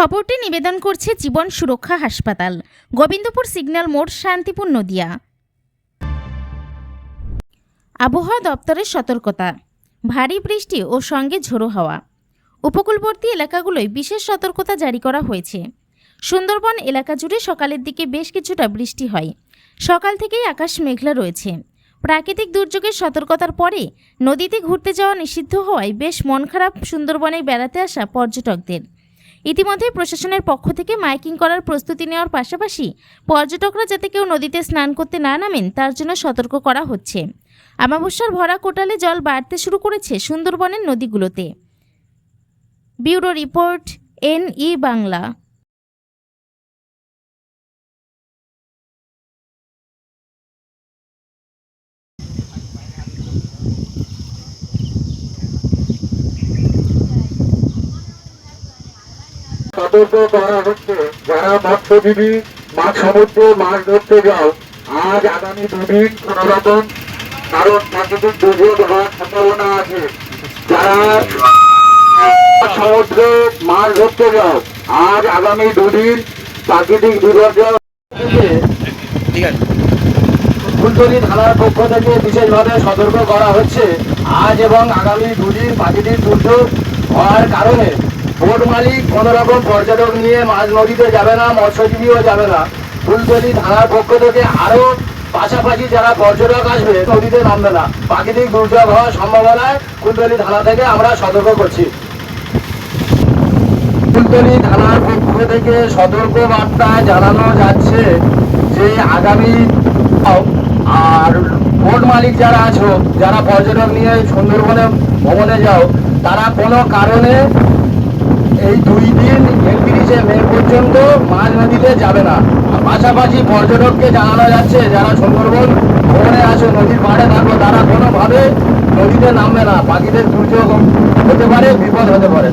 খবরটি নিবেদন করছে জীবন সুরক্ষা হাসপাতাল। গোবিন্দপুর সিগন্যাল মোড়, শান্তিপুর, নদিয়া। আবহাওয়া দপ্তরের সতর্কতা। ভারী বৃষ্টি ও সঙ্গে ঝোড়ো হাওয়া। উপকূলবর্তী এলাকাগুলোয় বিশেষ সতর্কতা জারি করা হয়েছে। সুন্দরবন এলাকা জুড়ে সকালের দিকে বেশ কিছুটা বৃষ্টি হয়। সকাল থেকেই আকাশ মেঘলা রয়েছে। প্রাকৃতিক দুর্যোগের সতর্কতার পরে নদীতে ঘুরতে যাওয়া নিষিদ্ধ হওয়ায় বেশ মন খারাপ সুন্দরবনে বেড়াতে আসা পর্যটকদের। ইতিমধ্যে প্রশাসনের পক্ষ থেকে মাইকিং করার প্রস্তুতি নেওয়ার পাশাপাশি পর্যটকরা যাতে কেউ নদীতে স্নান করতে না নামেন, তার জন্য সতর্ক করা হচ্ছে। আমাবস্যার ভরা কোটালে জল বাড়তে শুরু করেছে সুন্দরবনের নদীগুলোতে। Bureau report N E Bangla. সতর্ক করা হচ্ছে। যারা মৎস্যজীবী মাছ সমুদ্রে মাছ ধরতে যাও আজ আগামী দুদিন কোন রকম কারণ প্রাকৃতিক দুর্যোগ হওয়ার সম্ভাবনা আছে। যারা সমুদ্রে মাছ ধরতে যাও আজ আগামী দুদিন প্রাকৃতিক ঠিক ফুলতলি থানার পক্ষ থেকে বিশেষভাবে সতর্ক করা হচ্ছে। আজ এবং আগামী দুদিন প্রাকৃতিক দুর্যোগ হওয়ার কারণে বোট মালিক কোন রকম পর্যটক নিয়ে মাঝ নদীতে যাবে না, মৎস্যজীবীও যাবে না। ফুলতলি থানার পক্ষ থেকে আরও পাশাপাশি যারা পর্যটক আসবে, নদীতে নামবে না। প্রাকৃতিক দুর্যোগ হওয়ার সম্ভাবনায় ফুলতলি থানা থেকে আমরা সতর্ক করছি। ফুলতলি থানার পক্ষ থেকে সতর্ক বার্তা জানানো যাচ্ছে যে আগামী আর বোট মালিক যারা আছো, যারা পর্যটক নিয়ে সুন্দরবনে ভ্রমণে যাও, তারা কোনো কারণে এই দুই দিন একত্রিশে মে পর্যন্ত মাছ নদীতে যাবে না। পাশাপাশি পর্যটককে জানানো যাচ্ছে, যারা সুন্দরবন ভ্রমণে আসে, নদীর পাড়ে থাকবে তারা কোনোভাবে নদীতে নামবে না। পাখিদের দুর্যোগ হতে পারে, বিপদ হতে পারে।